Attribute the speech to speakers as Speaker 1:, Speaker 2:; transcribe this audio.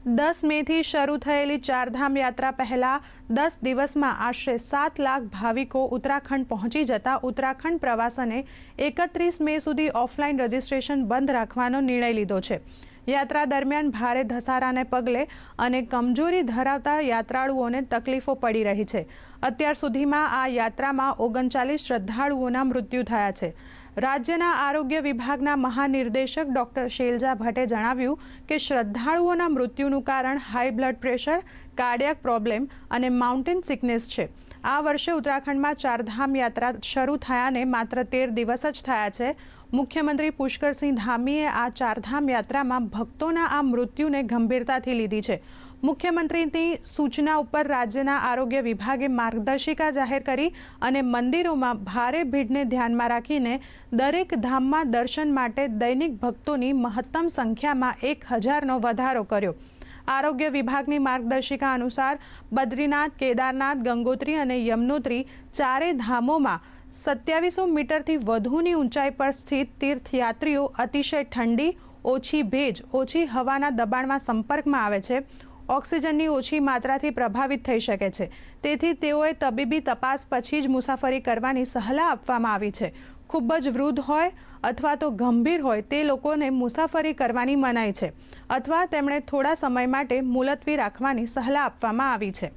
Speaker 1: દસ મેથી શરૂ થયેલી ચારધામ યાત્રા પહેલા દસ દિવસમાં આશરે સાત લાખ ભાવિકો ઉત્તરાખંડ પહોંચી જતા ઉત્તરાખંડ પ્રવાસને એકત્રીસ મે સુધી ઓફલાઈન રજીસ્ટ્રેશન બંધ રાખવાનો નિર્ણય લીધો છે. યાત્રા દરમિયાન ભારે ધસારાને પગલે અને કમજોરી ધરાવતા યાત્રાળુઓને તકલીફો પડી રહી છે. અત્યાર સુધીમાં આ યાત્રામાં ઓગણચાલીસ શ્રદ્ધાળુઓના મૃત્યુ થયા છે. રાજ્યના આરોગ્ય વિભાગના મહાનિર્દેશક ડોક્ટર શૈલજા ભટ્ટે જણાવ્યું કે શ્રદ્ધાળુઓના મૃત્યુનું કારણ high blood pressure, cardiac problem અને માઉન્ટેન સિકનેસ છે. આ વર્ષે ઉત્તરાખંડમાં ચારધામ યાત્રા શરૂ થયાને માત્ર તેર દિવસ જ થયા છે. મુખ્યમંત્રી પુષ્કરસિંહ ધામીએ આ ચારધામ યાત્રામાં ભક્તોના આ મૃત્યુને ગંભીરતાથી લીધી છે. મુખ્યમંત્રીની સૂચના ઉપર રાજ્યના આરોગ્ય વિભાગે માર્ગદર્શિકા જાહેર કરી અને મંદિરોમાં ભારે ભીડને ધ્યાનમાં રાખીને દરેક ધામમાં દર્શન માટે દૈનિક ભક્તોની મહત્તમ સંખ્યામાં એક હજારનો વધારો કર્યો. આરોગ્ય વિભાગની માર્ગદર્શિકા અનુસાર બદ્રીનાથ, કેદારનાથ, ગંગોત્રી અને યમનોત્રી ચારે ધામોમાં સત્યાવીસો મીટરથી વધુની ઊંચાઈ પર સ્થિત તીર્થયાત્રીઓ અતિશય ઠંડી, ઓછી ભેજ, ઓછી હવાના દબાણમાં સંપર્કમાં આવે છે. ઓક્સિજનની ઓછી માત્રાથી પ્રભાવિત થઈ શકે છે. તેથી તેઓએ તબીબી તપાસ પછી જ મુસાફરી કરવાની સલાહ આપવામાં આવી છે. ખૂબ જ વૃદ્ધ હોય અથવા તો ગંભીર હોય, તે લોકોને મુસાફરી કરવાની મનાઈ છે. અથવા તેમણે થોડા સમય માટે મુલતવી રાખવાની સલાહ આપવામાં આવી છે.